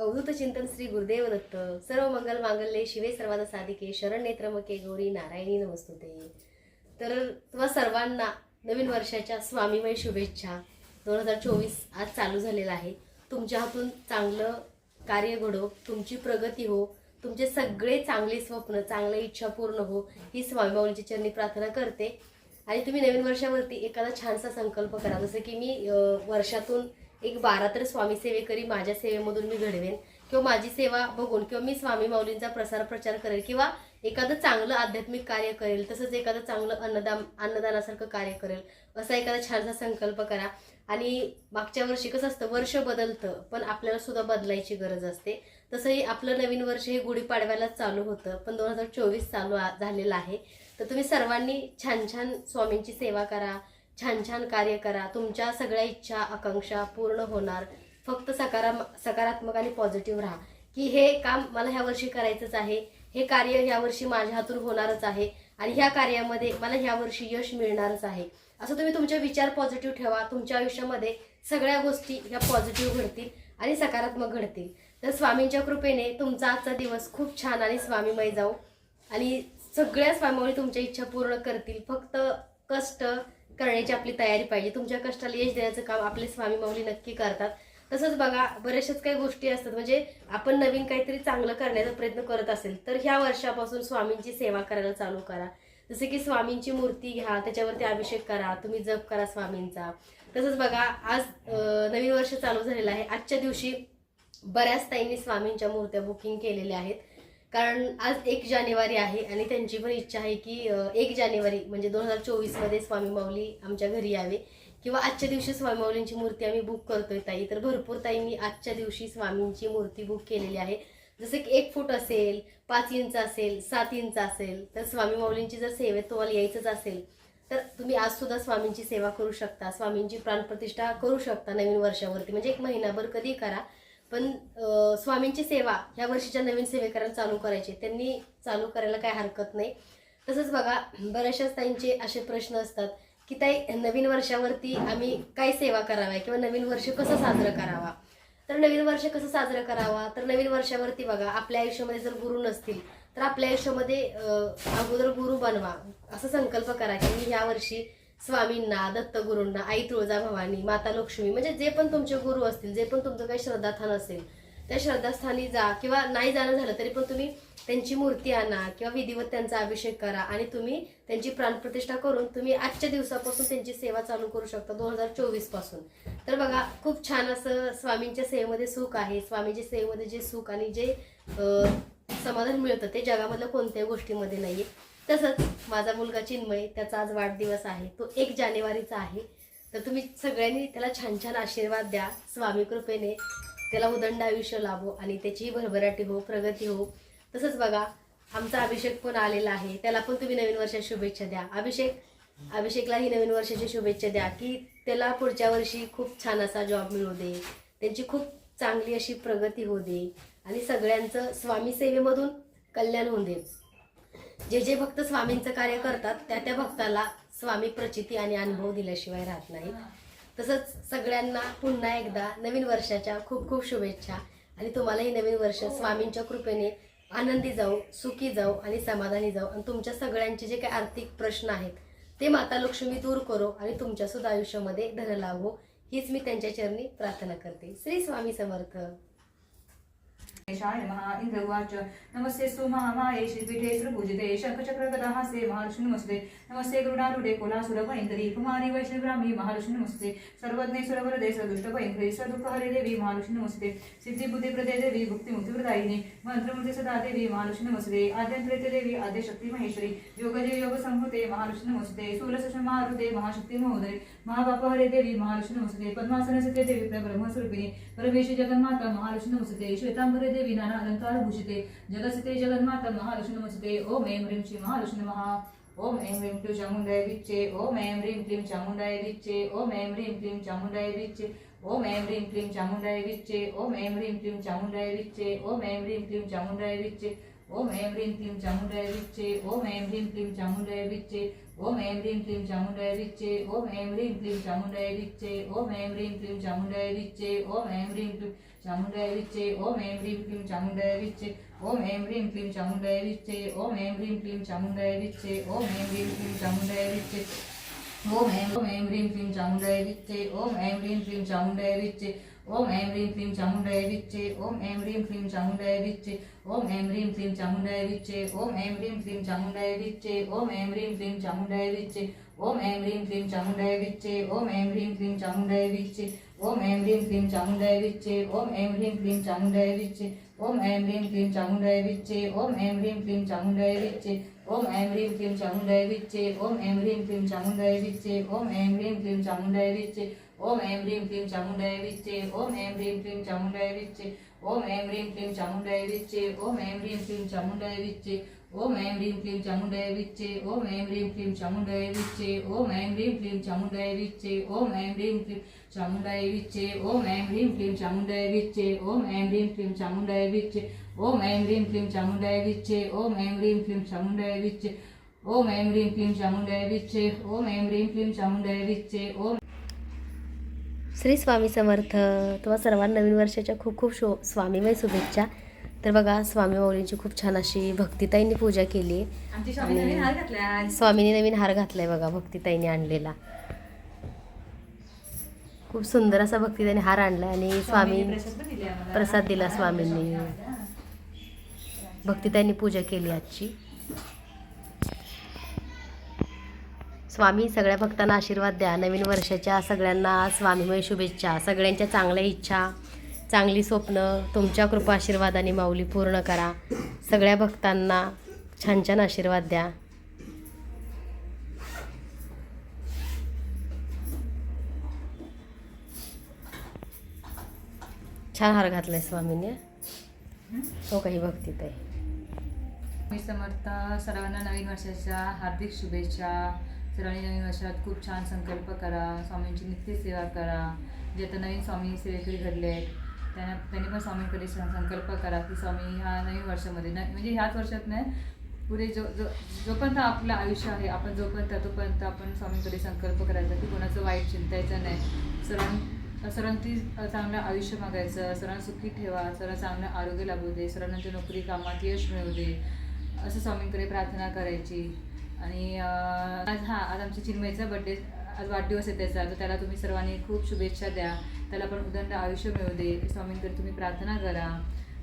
अवधूत चिंतन श्री गुरुदेव दत्त. सर्व मंगल मांगल्ये शिवे सर्वात साधिके. शरण नेत्रमके गौरी नारायणी नमस्तुते. तर तुम्हा सर्वांना नवीन वर्षाच्या स्वामीमय शुभेच्छा. दोन हजार चोवीस आज चालू झालेला आहे. तुमच्या हातून चांगलं कार्य घडो. तुमची प्रगती हो. तुमचे सगळे चांगले स्वप्न चांगल्या इच्छा पूर्ण हो ही स्वामी चरणी प्रार्थना करते. आणि तुम्ही नवीन वर्षावरती एखादा छानसा संकल्प करा. जसं की मी वर्षातून एक बारा तर स्वामी सेवेकरी माझ्या सेवेमधून मी घडवेन. किंवा माझी सेवा बघून किंवा मी स्वामी माऊलींचा प्रसार प्रचार करेल किंवा एखादं चांगलं आध्यात्मिक कार्य करेल तसंच एखादं चांगलं अन्नदान अन्नदानासारखं कार्य करेल असा एखादा छानसा संकल्प करा. आणि मागच्या वर्षी कसं असतं वर्ष बदलतं पण आपल्याला सुद्धा बदलायची गरज असते. तसंही आपलं नवीन वर्ष हे गुढीपाडव्यालाच चालू होतं पण दोन हजार चोवीस चालू आ- झालेलं आहे. तर तुम्ही सर्वांनी छान छान स्वामींची सेवा करा छान छान कार्य करा. तुमच्या सगळ्या इच्छा आकांक्षा पूर्ण होणार. फक्त सकारा सकारात्मक आणि पॉझिटिव्ह राहा. की हे काम मला ह्या वर्षी करायचंच आहे. हे कार्य ह्या वर्षी माझ्या हातून होणारच आहे. आणि ह्या कार्यामध्ये मला ह्या वर्षी यश मिळणारच आहे. असं तुम्ही तुमचे विचार पॉझिटिव्ह ठेवा. तुमच्या आयुष्यामध्ये सगळ्या गोष्टी ह्या पॉझिटिव्ह घडतील आणि सकारात्मक घडतील. तर स्वामींच्या कृपेने तुमचा आजचा दिवस खूप छान आणि स्वामीमय जाऊ आणि सगळ्या स्वामीमुळे तुमच्या इच्छा पूर्ण करतील. फक्त कष्ट करण्याची आपली तयारी पाहिजे. तुमच्या कष्टाला यश देण्याचं काम आपले स्वामी माऊली नक्की करतात. तसंच बघा बऱ्याचशाच काही गोष्टी असतात. म्हणजे आपण नवीन काहीतरी चांगलं करण्याचा प्रयत्न करत असेल तर ह्या वर्षापासून स्वामींची सेवा करायला चालू करा. जसे की स्वामींची मूर्ती घ्या त्याच्यावरती अभिषेक करा तुम्ही जप करा स्वामींचा. तसंच बघा आज नवीन वर्ष चालू झालेलं आहे. आजच्या दिवशी बऱ्याच ताईंनी स्वामींच्या मूर्त्या बुकिंग केलेल्या आहेत. कारण आज एक जानेवारी आहे आणि त्यांची पण इच्छा आहे की एक जानेवारी म्हणजे दोन हजार चोवीसमध्ये स्वामी माऊली आमच्या घरी यावे. किंवा आजच्या दिवशी स्वामी माऊलींची मूर्ती आम्ही बुक करतोय ताई. तर भरपूर मी आजच्या दिवशी स्वामींची मूर्ती बुक केलेली आहे. जसे की एक फूट असेल पाच इंच असेल सात इंच असेल तर स्वामी माऊलींची जर सेवेत तुम्हाला यायचंच असेल तर तुम्ही आज सुद्धा स्वामींची सेवा करू शकता. स्वामींची प्राणप्रतिष्ठा करू शकता नवीन वर्षावरती. म्हणजे एक महिनाभर कधी करा पण स्वामींची सेवा ह्या वर्षीच्या नवीन सेवेकरांना चालू करायची. त्यांनी चालू करायला काय हरकत नाही. तसंच बघा बऱ्याचशाच ताईंचे असे प्रश्न असतात की ताई नवीन वर्षावरती आम्ही काय सेवा कराव्या किंवा नवीन वर्ष कसं साजरं करावा? तर नवीन वर्ष कसं साजरं करावा? तर नवीन वर्षावरती बघा आपल्या आयुष्यामध्ये जर गुरु नसतील तर आपल्या आयुष्यामध्ये अगोदर गुरु बनवा. असं संकल्प करा की मी ह्या वर्षी स्वामींना दत्तगुरूंना आई तुळजा भवानी माता लक्ष्मी म्हणजे जे पण तुमचे गुरु असतील जे पण तुमचं काही श्रद्धास्थान असेल त्या श्रद्धास्थानी जा किंवा नाही जाणं झालं तरी पण तुम्ही त्यांची मूर्ती आणा किंवा विधिवत त्यांचा अभिषेक करा आणि तुम्ही त्यांची प्राणप्रतिष्ठा करून तुम्ही आजच्या दिवसापासून त्यांची सेवा चालू करू शकता दोन हजार चोवीसपासून. तर बघा खूप छान असं स्वामींच्या सेवेमध्ये सुख आहे. स्वामींच्या सेवेमध्ये जे सुख आणि जे समाधान मिळतं ते जगामधल्या कोणत्याही गोष्टीमध्ये नाहीये. तसंच माझा मुलगा चिन्मय त्याचा आज वाढदिवस आहे. तो एक जानेवारीचा आहे. तर तुम्ही सगळ्यांनी त्याला छान छान आशीर्वाद द्या. स्वामी कृपेने त्याला उदंड आयुष्य लाभो आणि त्याचीही भरभराटी हो प्रगती हो तसंच बघा आमचा अभिषेक पण आलेला आहे. त्याला पण तुम्ही नवीन वर्षात शुभेच्छा द्या. अभिषेक अभिषेकलाही नवीन वर्षाची शुभेच्छा द्या की त्याला पुढच्या वर्षी खूप छान असा जॉब मिळू दे. त्यांची खूप चांगली अशी प्रगती होऊ दे. आणि सगळ्यांचं स्वामी सेवेमधून कल्याण होऊ दे. जे जे भक्त स्वामींचं कार्य करतात त्या त्या भक्ताला स्वामी प्रचिती आणि अनुभव दिल्याशिवाय राहत नाही. तसंच सगळ्यांना पुन्हा एकदा नवीन वर्षाच्या खूप खूप शुभेच्छा. आणि तुम्हालाही नवीन वर्ष स्वामींच्या कृपेने आनंदी जाऊ सुखी जाऊ आणि समाधानी जाऊ. आणि तुमच्या सगळ्यांचे जे काही आर्थिक प्रश्न आहेत ते माता लक्ष्मी दूर करो आणि तुमच्या सुद्धा आयुष्यामध्ये धन हो हीच मी त्यांच्या चरणी प्रार्थना करते. श्री स्वामी समर्थ. शाय महा उवाच। नमस्ते श्रीपीठे महालक्ष्मी नमस्ते। नमस्ते कुमारी महालक्ष्मी नमस्ते। सर्वज्ञे सुरवरदे सदुःखहरे देवी महालक्ष्मी नमस्ते। सिद्धिबुद्धिप्रदे देवी भुक्तिमुक्तिप्रदायिनी मंत्रमूर्ती सदा देवी महालक्ष्मी नमस्ते। आद्यंत्रेते देवी आद्यशक्ती महेश्वरी योगजे महालक्ष्मी नमस्ते। महाशक्ती महोदय देवी महालक्ष्मी नमस्ते। पद्मासन देवी ब्रह्मस्वरूपिणी परमेश्वरी जगन्माता महालक्ष्मी नमस्ते। श्वेतांबरे देवी नाना अलंकार भूषिते जगसिते जगन्माता महालक्ष्मी नमस्ते ओम ऐं ह्रीं श्री महालक्ष्मी नमः ओम ऐं ह्रीं क्लीं चामुण्डाय विच्चे ओम ऐं ह्रीं क्लीं चामुण्डाय विच्चे ओम ऐं ह्रीं क्लीं चामुण्डाय विच्चे ओम ऐं ह्रीं क्लीं चामुण्डाय विच्चे ओम ऐं ह्रीं क्लीं चामुण्डाय विच्चे ओम ऐं ह्रीं क्लीं चामुण्डाय विच्चे ओम ऐं ह्रीं क्लीं चामुण्डाय विच्चे ओम ऐं ह्रीं क्लीं चामुण्डाय विच्चे ओम ऐं ह्रीं क्लीं चामुण्डाय विच्चे ओम ऐं ह्रीं क्लीं चामुण्डाय विच्चे ओम ऐं ह्रीं क्लीं चामुण्डाय विच्चे ओम ऐं ह्रीं क्लीं चामुण्डाय विच्चे ओम ऐं ह्रीं क्लीं चामुण्डाय विच्चे ओम ऐं ह्रीं क्लीं चामुण्डाय विच्चे ओम ऐं ह्रीं क्लीं चामुण्डाय विच्चे ओम ऐं ह्रीं क्लीं चामुण्डाय विच्चे ओम ऐं ओम ऐं ह्रीं क्लीं चामुण्डाय विच्चे ओम ऐं ह्रीं क्लीं चामुण्डाय विच्चे ओम ऐं ह्रीं क्लीं चामुण्डाय विच्चे ओम ऐं ह्रीं क्लीं चामुण्डाय विच्चे ओम ऐं ह्रीं क्लीं चामुण्डाय विच्चे ओम ऐं ह्रीं क्लीं चामुण्डाय विच्चे ओम ऐं ह्रीं क्लीं चामुण्डाय विच्चे ओम ऐं ह्रीं क्लीं चामुण्डाय विच्चे ओम ऐं ह्रीं क्लीं चामुण्डाय विच्चे ओम ऐं ह्रीं क्लीं चामुण्डाय विच्चे ओम ऐं ह्रीं क्लीं चामुण्डाय विच्चे ओम ऐं ह्रीं क्लीं चामुण्डाय विच्चे ओम ऐं ह्रीं क्लीं चामुण्डाय विच्चे ओम ऐं ह्रीं क्लीं चामुण्डाय विच्चे ओम ऐं ह्रीं क्लीं चामुण्डाय विच्चे ओम ऐं ह्रीं क्लीं चामुण्डाय विच्चे ओम ऐं ह्रीं क्लीं चामुण्डाय विच्चे ओम ऐं ह्रीं क्लीं चामुण्डाय विच्चे ओम ऐं ह्रीं क्लीं चामुण्डाय विच्चे ओम ऐं ह्रीं क्लीं चामुण्डाय विच्चे ओम ऐं ह्रीं क्लीं चामुण्डाय विच्चे ओम ऐं ह्रीं क्लीं चामुण्डाय विच्चे ओम ऐं ह्रीं क्लीं चामुण्डाय विच्चे ओम ऐं ह्रीं क्लीं चामुण्डाय विच्चे ओम ऐं ह्रीं क्लीं चामुण्डाय विच्चे ओम ऐं ह्रीं क्लीं चामुण्डाय विच्चे ओम ऐं ह्रीं क्लीं चामुण्डाय विच्चे ओम ऐं ह्रीं क्लीं चामुण्डाय विच्चे ओम ऐं ह्रीं क्लीं चामुण्डाय विच्चे ओम ऐं ह्रीं क्लीं चामुण्डाय विच्चे ओम श्री स्वामी समर्थ. तुम्हा सर्वांना नवीन वर्षाच्या खूप खूप शो स्वामीमय शुभेच्छा. तर बघा स्वामी माऊलींची खूप छान अशी भक्तिताईंनी पूजा केली. आमची स्वामी नवीन हार घातलाय आज. स्वामीने नवीन हार घातलाय बघा भक्तिताईने आणलेला. खूप सुंदर असा भक्तिताईने हार आणलाय आणि स्वामी. प्रसाद दिला स्वामींनी. भक्तिताईंनी पूजा केली आजची. स्वामी सगळ्या भक्तांना आशीर्वाद द्या. नवीन वर्षाच्या सगळ्यांना स्वामीमय शुभेच्छा. सगळ्यांच्या चांगल्या इच्छा चांगली स्वप्न तुमच्या कृपा आशीर्वादाने माऊली पूर्ण करा. सगळ्या भक्तांना छान छान आशीर्वाद द्या. छान हार घातलाय स्वामीने हो? काही भक्तीत आहे मी समर्थ सर्वांना नवीन वर्षाच्या हार्दिक शुभेच्छा. सरांनी नवीन वर्षात खूप छान संकल्प करा स्वामींची नित्य सेवा करा. जे आता नवीन स्वामी सेवेकरी घडले आहेत त्यांना त्यांनी पण स्वामींकडे स- संकल्प करा की स्वामी ह्या नवीन वर्षामध्ये न म्हणजे ह्याच वर्षात नाही पुढे जो जो जोपर्यंत आपलं आयुष्य आहे आपण जोपर्यंत तोपर्यंत आपण स्वामींकडे संकल्प करायचा की कोणाचं वाईट चिंतायचं नाही. सर्वां सर्वांची चांगलं आयुष्य मागायचं सर्वांना सुखी ठेवा सर्वांना चांगलं आरोग्य लाभू दे सर्वांच्या नोकरी कामात यश मिळू दे असं स्वामींकडे प्रार्थना करायची. आणि आज हा आज आमच्या चिन्मयचा बड्डे आज वाढदिवस आहे त्याचा तर त्याला तुम्ही सर्वांनी खूप शुभेच्छा द्या. त्याला पण उदंड आयुष्य मिळू दे. स्वामींकडे तुम्ही प्रार्थना करा.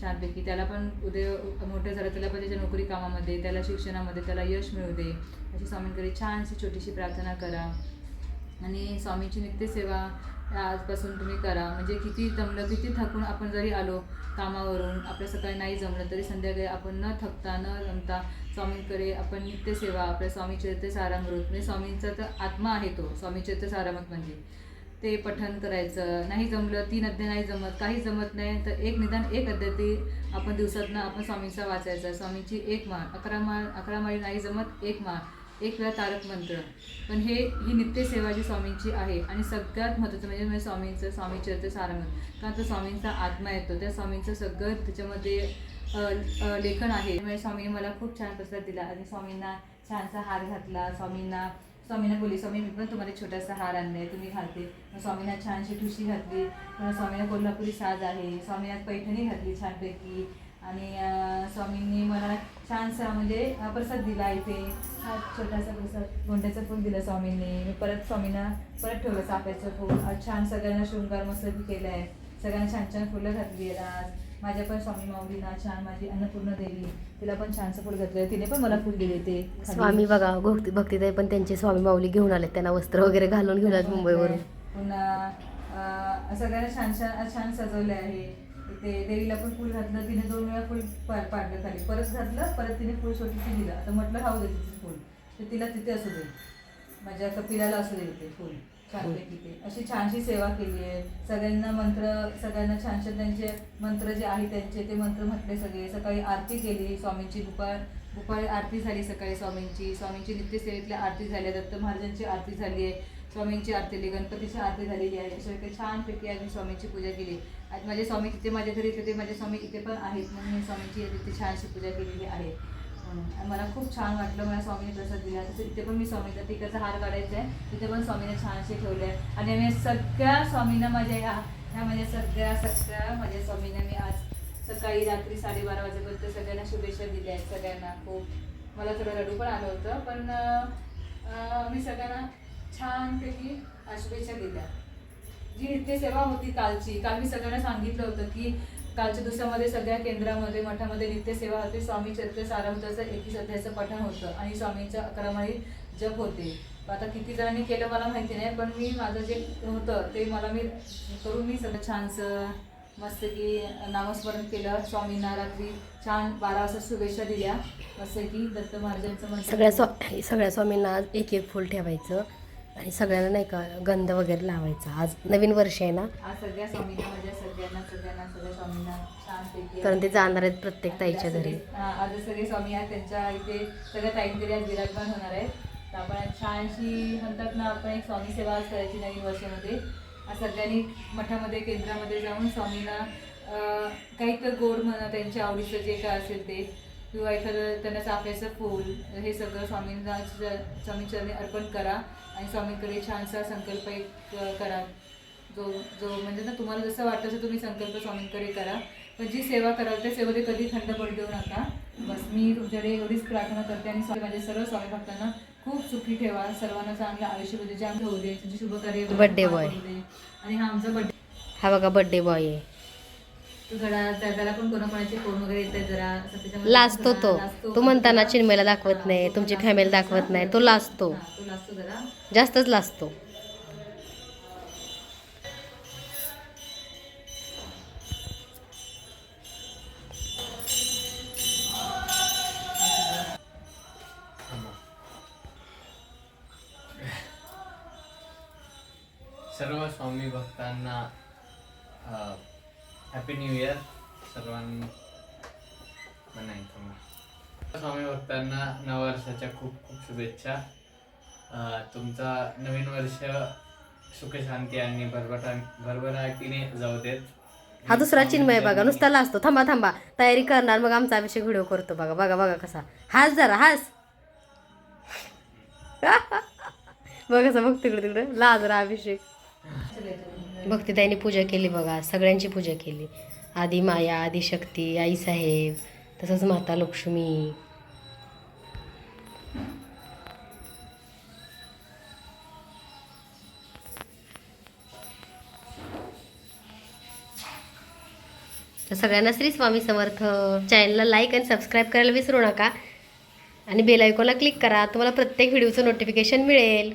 छानपैकी त्याला पण उद्या मोठं झालं त्याला पण त्याच्या नोकरी कामामध्ये त्याला शिक्षणामध्ये त्याला यश मिळू दे. अशी स्वामींकडे छानशी छोटीशी प्रार्थना करा. आणि स्वामींची नित्यसेवा आजपासून तुम्ही करा. म्हणजे किती जमलं किती थकून आपण जरी आलो कामावरून आपल्या सकाळी नाही जमलं तरी संध्याकाळी आपण न थकता न जमता स्वामींकडे आपण नित्यसेवा आपल्या स्वामी चरित्र सारामृत म्हणजे स्वामींचा तर आत्मा आहे तो स्वामी चरित्र सारामृत म्हणजे. ते पठण करायचं. नाही जमलं तीन अध्याय नाही जमत काही जमत नाही तर एक निदान एक अध्याय ते आपण दिवसातनं आपण स्वामींचा वाचायचा. स्वामींची एक माळ अकरा माळ अकरा माळी नाही जमत एक माळ. एक वेळा तारक मंत्र. पण हे ही नित्यसेवा जी स्वामींची आहे आणि सगळ्यात महत्त्वाचं म्हणजे म्हणजे स्वामींचं स्वामी चरित्र सारामृत कारण तो स्वामींचा आत्मा येतो. त्या स्वामींचं सगळं त्याच्यामध्ये लेखन आहे. म्हणजे स्वामीने मला खूप छान प्रसाद दिला आणि स्वामींना छानसा हार घातला. स्वामींना स्वामींना बोलली स्वामी मी पण तुम्हाला छोटासा हार आणलाय. तुम्ही घालते. मग स्वामींना छानशी ठुशी घातली. पुन्हा स्वामींना कोल्हापुरी साज आहे. स्वामींना पैठणी घातली छानपैकी. आणि स्वामींनी मला छानसा म्हणजे प्रसाद दिला इथे. हा छोटासा प्रसाद गोंड्याचं फूल दिलं स्वामींनी. मी परत स्वामींना परत ठेवलं चाफ्याचं फूल. छान सगळ्यांना शृंगार मस्त केलं आहे सगळ्यांना छान छान फुलं घातली आहेत आज. माझ्या पण स्वामी माऊलींना छान माझी अन्नपूर्ण देवी तिला पण छानसं फुल घातलं तिने पण मला फुल दिले ते. स्वामी बघा भक्ती भक्तिताई पण त्यांचे स्वामी माऊली घेऊन आले त्यांना वस्त्र वगैरे घालून घेऊन आले मुंबईवरून. पुन्हा अं, सगळ्यांना छान छान छान सजवले आहे. ते देवीला पण फुल घातलं तिने दोन वेळा फुल पा- पाडलं खाली परत घातलं परत तिने फुल स्वतःची दिलं. आता म्हटलं हाऊ दे तिचं फुल. तर तिला तिथे असू दे. म्हणजे माझ्या कपिलाला असू दे ते फुल. छानपैकी ते. अशी छानशी सेवा केली आहे. सगळ्यांना मंत्र सगळ्यांना छान छान त्यांचे मंत्र जे आहे त्यांचे ते मंत्र म्हटले सगळे. सकाळी आरती केली स्वामींची दुपार. दुपारी आरती झाली सकाळी स्वामींची. स्वामींची नित्यसेवेतल्या आरती झाल्या दत्त महाराजांची आरती झाली आहे. स्वामींची आरती झाली गणपतीची आरती झालेली आहे. अशा काही छानपैकी आम्ही स्वामींची पूजा केली. आज माझे स्वामी तिथे माझ्या घरी होते माझे स्वामी इथे पण आहेत. म्हणून मी स्वामींची तिथे छानशी पूजा केलेली आहे. मला खूप छान वाटलं मला स्वामीने प्रसाद दिला. तसं तिथे पण मी स्वामीचा तिकडचा हार काढायचा आहे. तिथे पण स्वामीने छानसे ठेवले आहे. आणि मी सगळ्या स्वामींना माझ्या ह्या ह्या माझ्या सगळ्या सगळ्या माझ्या स्वामींना मी आज सकाळी रात्री साडेबारा वाजेपर्यंत सगळ्यांना शुभेच्छा दिल्या आहेत. सगळ्यांना खूप. मला थोडं रडू पण आलं होतं पण मी सगळ्यांना छानपैकी शुभेच्छा दिल्या जी नित्य सेवा होती कालची काल मी सगळ्यांना सांगितलं होतं की कालच्या दिवसामध्ये सगळ्या केंद्रामध्ये मठामध्ये नित्य सेवा होती. स्वामी चरित्र सारामृताचं एकी सध्याचं पठण होतं आणि स्वामींच्या अकरामाही जप होते. आता किती जणांनी केलं मला माहिती नाही पण मी माझं जे होतं ते मला मी करून मी सगळं छानसं मस्त की नामस्मरण केलं. स्वामींना रात्री छान बारा वाजता शुभेच्छा दिल्या. मस्त की दत्त महाराजांचं सगळ्या स्वा सगळ्या स्वामींना एक एक फुल ठेवायचं. आणि सगळ्यांना नाही का गंध वगैरे लावायचा. आज नवीन वर्ष आहे ना. आज सगळ्या स्वामींना माझ्या सगळ्यांना सगळ्यांना सगळ्या स्वामींना छानपैकी कारण ते जाणार आहेत प्रत्येक ताईच्या घरी. हा, आज सगळे स्वामी आहेत त्यांच्या इथे सगळ्या ताईंकडे आज विराजमान होणार आहेत. आपण आज छानशी म्हणतात ना आपण एक स्वामी सेवा आज करायची नवीन वर्षामध्ये. आज सगळ्यांनी मठामध्ये केंद्रामध्ये जाऊन स्वामींना काही तर गोड म्हणा त्यांच्या आवडीचं जे काय असेल ते किंवा एखादं त्यांना चाफ्याचं फूल हे सगळं स्वामींना स्वामी चरणी अर्पण करा आणि स्वामींकडे छानसा संकल्प एक करा जो जो म्हणजे ना तुम्हाला जसं वाटतं तसं तुम्ही संकल्प स्वामींकडे करा पण जी सेवा कराल त्या सेवेमध्ये कधी थंड पडू देऊ नका बस मी तुमच्याकडे एवढीच प्रार्थना करते आणि स्वामी माझ्या सर्व स्वामी भक्तांना खूप सुखी ठेवा सर्वांना चांगलं आयुष्य दे जाम होऊ दे तुमचे शुभ कार्य बर्थडे बॉय आणि हा आमचा बर्थडे हा बघा बड्डे बॉय आहे तो जरा त्या- त्याला पण कोणाकोणाचे फोन वगैरे येते जरा. असं त्याच्यामध्ये लाजतो तो. तू म्हणताना चिन्मयला दाखवत नाही. तुमची. फॅमिली दाखवत नाही. तो लाजतो. तो लाजतो जरा. जास्तच लाजतो. सर्व स्वामी भक्तांना हॅपी न्यू इयर सर्वांनी मग. स्वामी भक्तांना नववर्षाच्या खूप खूप शुभेच्छा. तुमचा नवीन वर्ष सुख शांती आणि भरभरा भरभराटीने जाऊ देत. हा दुसरा चिन्मय बघा नुसता लाजतो. थांबा थांबा. तयारी करणार. मग आमचा अभिषेक व्हिडिओ करतो बघा. बघा बघा कसा. हास जरा हास. बघ कसं बघ तिकडे तिकडे. लाजरा अभिषेक. भक्तीताईने पूजा केली बघा सगळ्यांची पूजा केली. आदि माया आदी शक्ती आईसाहेब तसंच माता लक्ष्मी. तर सगळ्यांना श्री स्वामी समर्थ. चॅनलला लाईक आणि सबस्क्राईब करायला विसरू नका. आणि बेल आयकॉनला क्लिक करा तुम्हाला प्रत्येक व्हिडिओचं नोटिफिकेशन मिळेल.